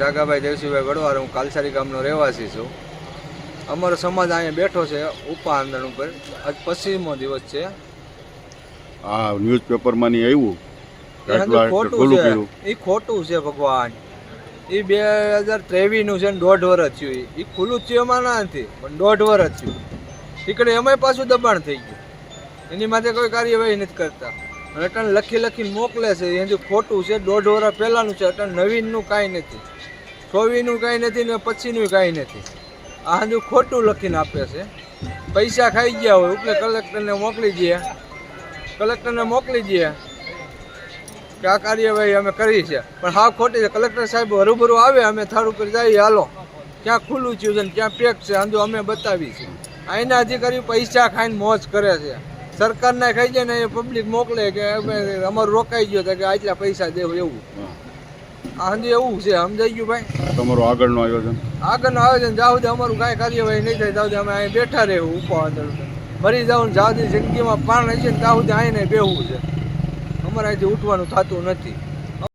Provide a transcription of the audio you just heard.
જાગાભાઈ દેવસીભાઈ વડવાર હું કાલસારી ગામનો રહેવાસી છું. અમારો સમાજ અહીંયા બેઠો છે ઉપા આંદોલન ઉપર. આજ પચીસમો દિવસ છે. આ ન્યૂઝપેપરમાં ની આવ્યું ખોટું છે. એ ખોટું છે ભગવાન. એ બે હજાર ત્રેવીસનું છે ને દોઢ વર્ષ થયું. એ ખુલ્લું થયું એમાં ના નથી પણ દોઢ વર્ષ થયું. ટીકડે એમાંય પાછું દબાણ થઈ ગયું. એની માટે કોઈ કાર્યવાહી નથી કરતા. અટણ લખી લખીને મોકલે છે, એ હજુ ખોટું છે, દોઢ વર્ષ પહેલાંનું છે અટન નવીનનું કાંઈ નથી. છોવીનું કાંઈ નથી ને પછીનું કાંઈ નથી. આ હજુ ખોટું લખીને આપે છે. પૈસા ખાઈ ગયા હોય એટલે કલેક્ટરને મોકલી દઈએ. કલેક્ટરને મોકલી દઈએ કે આ કાર્યવાહી અમે કરી છે. પણ હા ખોટી છે. કલેક્ટર સાહેબ હરુભરું આવે, અમે થાળ ઉપર જઈએ, હાલો. ક્યાં ખુલ્લું થયું છે ને ક્યાં પેક છે આંધો અમે બતાવી છે અહીંના અધિકારીઓ પૈસા ખાઈને મોજ કરે છે. સરકારને ખાઈ જાય ને એ પબ્લિક મોકલે કે અમે અમારું રોકાઈ ગયો કે આટલા પૈસા દેવું એવું. હા. આ હંધી એવું છે સમજાઈ ગયું ભાઈ? તમારું આગળનું આયોજન? આગળનું આયોજન જાવ અમારું કાંઈ કાર્યવાહી નહીં થાય જાવ અમે અહીં બેઠા રહેવું ઉપર અંદર મરી જાવ ને જાવ જિંદગીમાં પાણ હશે ને ત્યાં સુધી અહીં બેહવું છે. અમારે અહીંથી ઉઠવાનું થતું નથી.